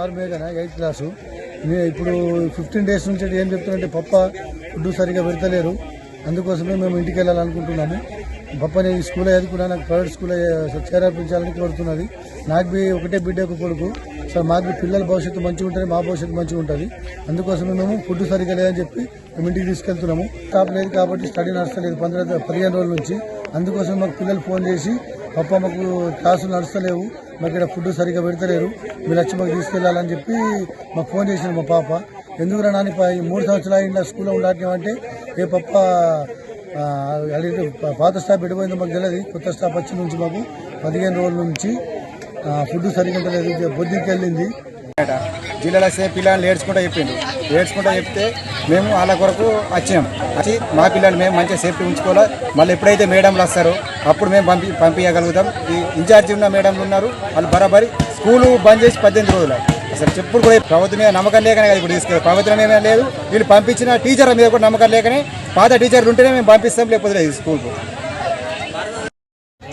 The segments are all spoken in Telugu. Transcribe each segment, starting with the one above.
ఆరు మేఘన? Eighth class. ఇప్పుడు ఫిఫ్టీన్ డేస్ నుంచి ఏం చెప్తున్నారంటే పప్ప ఫుడ్ సరిగా పెడతలేరు. అందుకోసమే మేము ఇంటికి వెళ్ళాలనుకుంటున్నాము. పప్పని స్కూల్ స్కూల్లో చదువుకున్నా నాకు ప్రైవేట్ స్కూల్ చేరాపించాలని కోరుతున్నది. నాకు బి ఒకటే బిడ్డ ఒక కొడుకు. సో మాకు బి పిల్లల భవిష్యత్తు మంచిగా ఉంటుంది మా భవిష్యత్తు మంచిగా ఉంటుంది. అందుకోసమే మేము ఫుడ్ సరిగా లేదని చెప్పి మేము ఇంటికి తీసుకెళ్తున్నాము. స్టాప్ లేదు కాబట్టి స్టడీ నడుస్తలేదు పంద్రహ పదిహేను రోజుల నుంచి. అందుకోసం మాకు పిల్లలు ఫోన్ చేసి పప్ప మాకు క్లాసులు నడుస్తలేవు మాకు ఇక్కడ ఫుడ్ సరిగ్గా పెడతలేరు మీరు వచ్చి మాకు తీసుకెళ్ళాలని చెప్పి మాకు ఫోన్ చేసింది మా పాప. ఎందుకు నాని ప- మూడు సంవత్సరాలు ఇంట్లో స్కూల్లో ఉండటం ఏ పప్ప పాత స్టాప్ పెట్టిపోయిందో మాకు తెలియదు కొత్త స్టాప్ వచ్చిన నుంచి మాకు పదిహేను రోజుల నుంచి ఫుడ్ సరిగ్గా లేదు బొద్దికి వెళ్ళింది. జిల్లాలో సే పిల్లల్ని ఏడ్చుకుంటూ చెప్పిండు. ఏడ్చుకుంటూ చెప్తే మేము వాళ్ళ కొరకు వచ్చినాం వచ్చి మా పిల్లలు మేము మంచిగా సేఫ్టీ ఉంచుకోవాలి. మళ్ళీ ఎప్పుడైతే మేడంలు వస్తారో అప్పుడు మేము పంపి పంపించగలుగుతాం. ఈ ఇన్ఛార్జి ఉన్న మేడంలు ఉన్నారు. వాళ్ళు బరాబరి స్కూలు బంద్ చేసి పద్దెనిమిది రోజులు అసలు చెప్పుడు కూడా ప్రభుత్వం మీద నమ్మకం లేకనే కదా ఇప్పుడు తీసుకెళ్ళి ప్రభుత్వం మీద లేదు. వీళ్ళు పంపించిన టీచర్ల మీద కూడా నమ్మకం లేకనే పాత టీచర్లు ఉంటేనే మేము పంపిస్తాం లేకపోతే లేదు స్కూల్కు.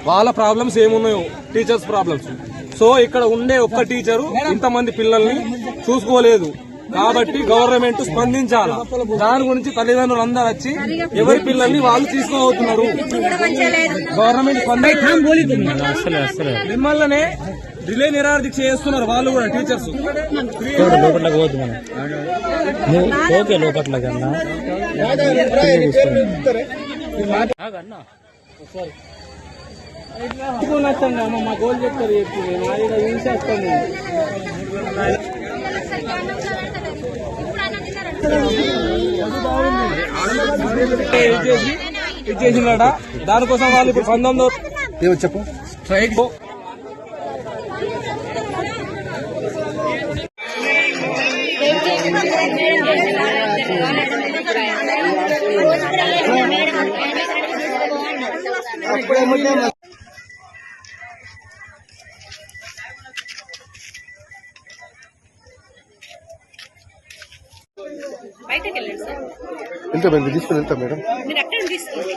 వాళ్ళ ప్రాబ్లమ్స్ ఏమున్నాయో టీచర్స్ ప్రాబ్లమ్స్. సో ఇక్కడ ఉండే ఒక్క టీచరు ఇంతమంది పిల్లల్ని చూసుకోలేదు. కాబట్టి గవర్నమెంట్ స్పందించాలి? దాని గురించి తల్లిదండ్రులు అందరూ వచ్చి ఎవరి పిల్లల్ని వాళ్ళు తీసుకోబోతున్నారు? గవర్నమెంట్ స్పందించాలి? మిమ్మల్నే రిలే నిరాదీక్ష చేస్తున్నారు వాళ్ళు కూడా టీచర్స్. లోపట్లోకి పోద్దు మనం ఓకే లోపట్ల కన్నా మా గోల్ చెప్తారు చెప్పి. చూసేస్తాను ఇచ్చేసి ఇచ్చేసినాడ దానికోసం వాళ్ళు ఇప్పుడు పంతొమ్మిదో చెప్పు. స్ట్రైక్ అప్పుడే బయటకు వెళ్ళండి సార్. ఎంత మేము తీసుకుని వెళ్తాం మేడం? మీరు తీసుకోండి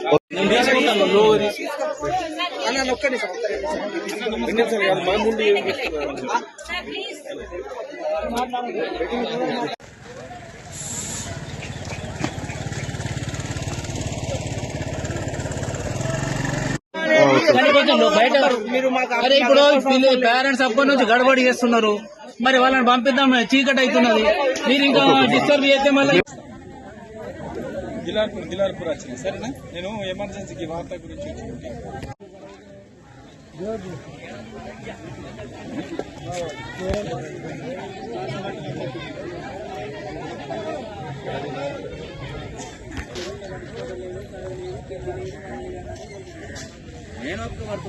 బయట అరే ఇప్పుడు పేరెంట్స్ అప్పటి నుంచి గడబడి చేస్తున్నారు. మరి వాళ్ళని పంపిద్దాం చీకటి అవుతున్నది. మీరు ఇంకా డిస్టర్బ్ చేస్తే మళ్ళీ దిలార్పూర్ దిలార్పూర్ వచ్చిన సరేనా? నేను ఎమర్జెన్సీకి వార్త గురించి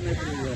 వచ్చి